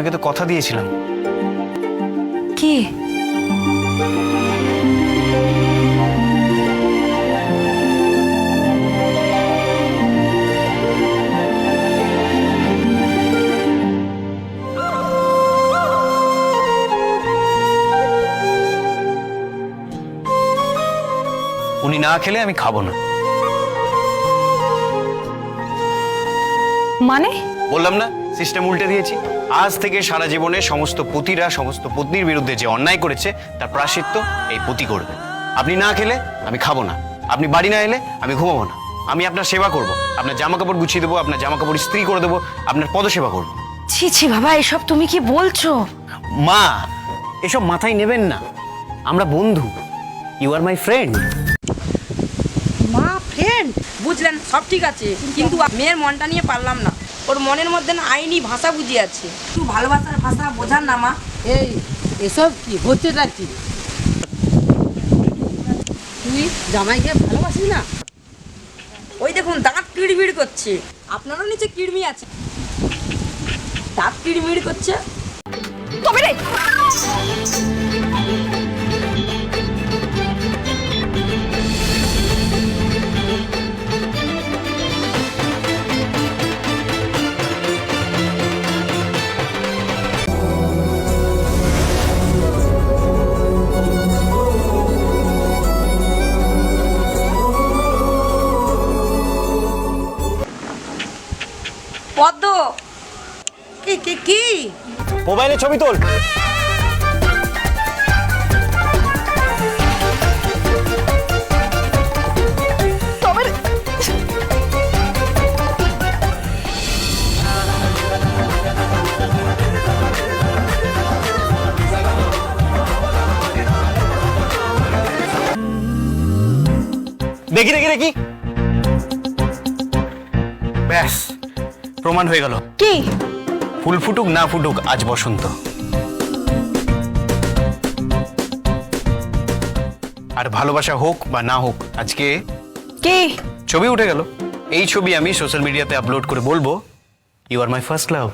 ওনাকে তো কথা দিয়েছিলাম। কি? উনি না খেলে আমি খাব না। মানে? বললাম না সিস্টেম উল্টে দিয়েছি। আজ থেকে সারা জীবনে সমস্ত পতিরা সমস্ত পত্নীর বিরুদ্ধে যে অন্যায় করেছে তার প্রাশ্চিত্য এই পতি করবে। আপনি না খেলে আমি খাব না। আপনি বাড়ি না এলে আমি ঘুমাবো না। আমি আপনার সেবা করব। আপনার জামা কাপড় গুছিয়ে দেবো আপনার জামা কাপড় ইস্ত্রি করে দেবো আপনার পদসেবা করব। ছি ছি বাবা এসব তুমি কি বলছো? মা এসব মাথায় নেবেন না। আমরা বন্ধু। You are my friend my friend বুঝলেন সব ঠিক আছে। কিন্তু মেয়ের মনটা নিয়ে পারলাম না। ওর মনের মধ্যে না আইনি ভাষা বুঝি আছে। ভালোবাসার ভাষা বোঝার না মা। এই এসব কি? হচ্ছে হচ্ছেটা কি? তুই জামাইকে ভালোবাসিস না? ওই দেখুন দাঁত কিড়মিড় করছে। আপনারও নিচে কিড়মি আছে। দাঁত কিড়মিড় করছে। তবে রে? পদ্ম। কি কি কি? মোবাইলে ছবি তোল। দেখি দেখি দেখি। ব্যাস। প্রমাণ হয়ে গেল। কি? ফুল ফুটুক না ফুটুক আজ বসন্ত। আর ভালোবাসা হোক বা না হোক আজকে কি? ছবি উঠে গেল। এই ছবি আমি সোশ্যাল মিডিয়াতে আপলোড করে বলব you are my first love